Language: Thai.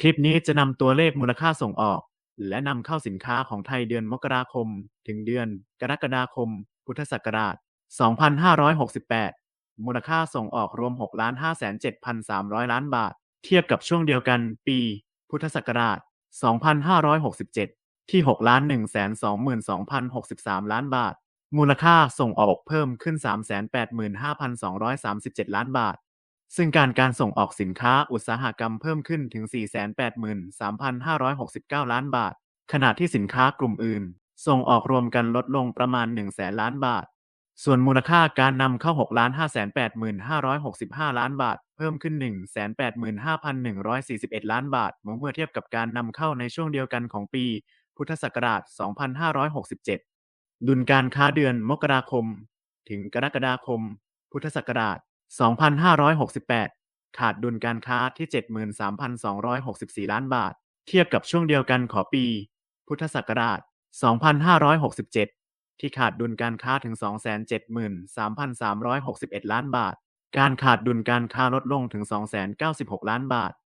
คลิปนี้จะนำตัวเลขมูลค่าส่งออก และนำเข้าสินค้าของไทยเดือนมกราคม ถึงเดือน กรกฎาคม พุทธศักราช 2568 มูลค่าส่งออกรวม 6 57,300 ล้านบาท เทียบกับช่วงเดียวกันปี พุทธศักราช 2567 ที่ 6 122,063 ล้านบาท มูลค่าส่งออกเพิ่มขึ้น 385,237 ล้านบาท ซึ่งการการส่งออกสินค้าอุตสาหกรรมเพิ่มขึ้นถึง 483,569 ล้านบาท ขณะที่สินค้ากลุ่มอื่น ส่งออกรวมกันลดลงประมาณ 100,000ล้านบาท ส่วนมูลค่าการนำเข้า 6 5 8 5 6 5 ล้านบาท เพิ่มขึ้น 185,141 ล้านบาท เมื่อเทียบกับการนำเข้าในช่วงเดียวกันของปี พุทธศักราช 2567 ดุลการค้าเดือนมกราคม ถึงกรกฎาคม พุทธศักราช 2568 ขาดดุลการค้าที่ 73,264 ล้านบาท เทียบกับช่วงเดียวกันของปี พุทธศักราช 2567 ที่ขาดดุลการค้าถึง 273,361 ล้านบาท การขาดดุลการค้าลดลงถึง296 ล้านบาท